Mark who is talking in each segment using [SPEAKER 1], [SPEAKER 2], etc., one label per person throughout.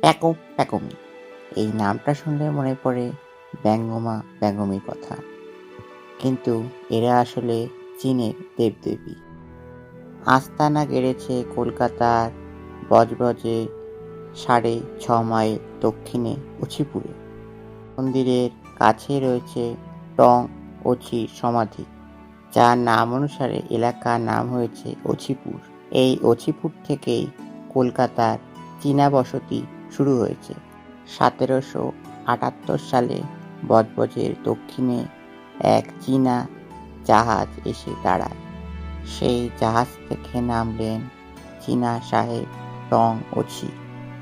[SPEAKER 1] Phaco প্যাকমি এই নামটা শুনলে মনে পড়ে ব্যঙ্গমা ব্যঙ্গমির কথা। কিন্তু এরা আসলে চীনের দেবদেবী। আস্তানা গেড়েছে কলকাতার বজবজে সাড়ে ছ মাইল দক্ষিণে উচিপুরে। মন্দিরের কাছে রয়েছে টং ওচির সমাধি, যার নাম অনুসারে এলাকার নাম হয়েছে অছিপুর এই অছিপুর থেকেই কলকাতার চীনা বসতি শুরু হয়েছে। সতেরোশো আটাত্তর সালে বজবজের দক্ষিণে এক চীনা জাহাজ এসে দাঁড়ায়। সেই জাহাজ থেকে নামলেন চীনা সাহেব টং ওছি।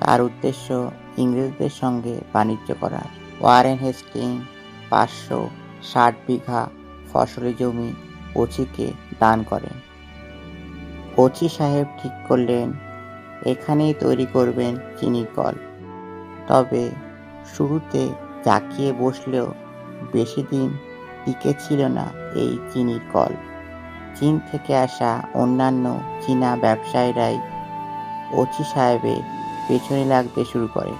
[SPEAKER 1] তার উদ্দেশ্য ইংরেজদের সঙ্গে বাণিজ্য করার ওয়ারেন হেস্টিং পাঁচশো ষাট বিঘা ফসলি জমি ওচিকে দান করেন। ওচি সাহেব ঠিক করলেন এখানেই তৈরি করবেন চিনির কল। তবে শুরুতে জাকিয়ে বসলেও বেশি দিন টিকে ছিল না এই চিনির কল। চীন থেকে আসা অন্যান্য চীনা ব্যবসায়ীরাই ওচি সাহেবের পেছনে লাগতে শুরু করে।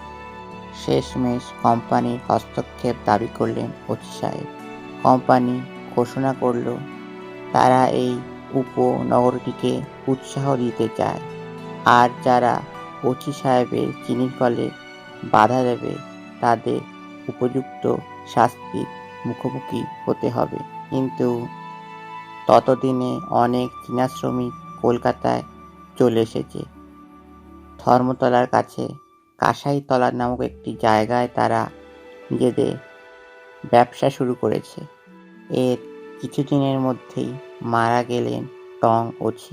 [SPEAKER 1] শেষমেশ কোম্পানির হস্তক্ষেপ দাবি করলেন ওচি সাহেব। কোম্পানি ঘোষণা করল, তারা এই উপনগরটিকে উৎসাহ দিতে চায়। আর যারা ওচি সাহেবের চিনির কলে বাধা দেবে, তাদের উপযুক্ত শাস্তির মুখোমুখি হতে হবে। কিন্তু ততদিনে অনেক চীনা শ্রমিক কলকাতায় চলে এসেছে। ধর্মতলার কাছে কাঁসাইতলা নামক একটি জায়গায় তারা নিজেদের ব্যবসা শুরু করেছে। এর কিছুদিনের মধ্যেই মারা গেলেন টং ওছি।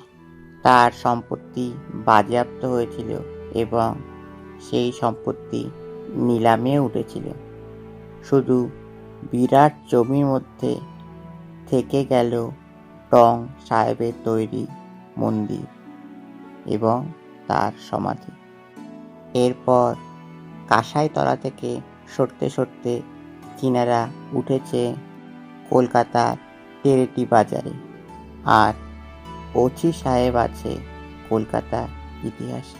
[SPEAKER 1] তার সম্পত্তি বাজেয়াপ্ত হয়েছিল এবং সেই সম্পত্তি নিলামে উঠেছিল। শুধু বিরাট জমির মধ্যে থেকে গেল টং সাহেবের তৈরি মন্দির এবং তার সমাধি। এরপর কাঁসাইতলা থেকে সরতে সরতে চীনারা উঠেছে কলকাতার টেরেটি বাজারে। আর ওচি সাহেব আছে কলকাতা ইতিহাসে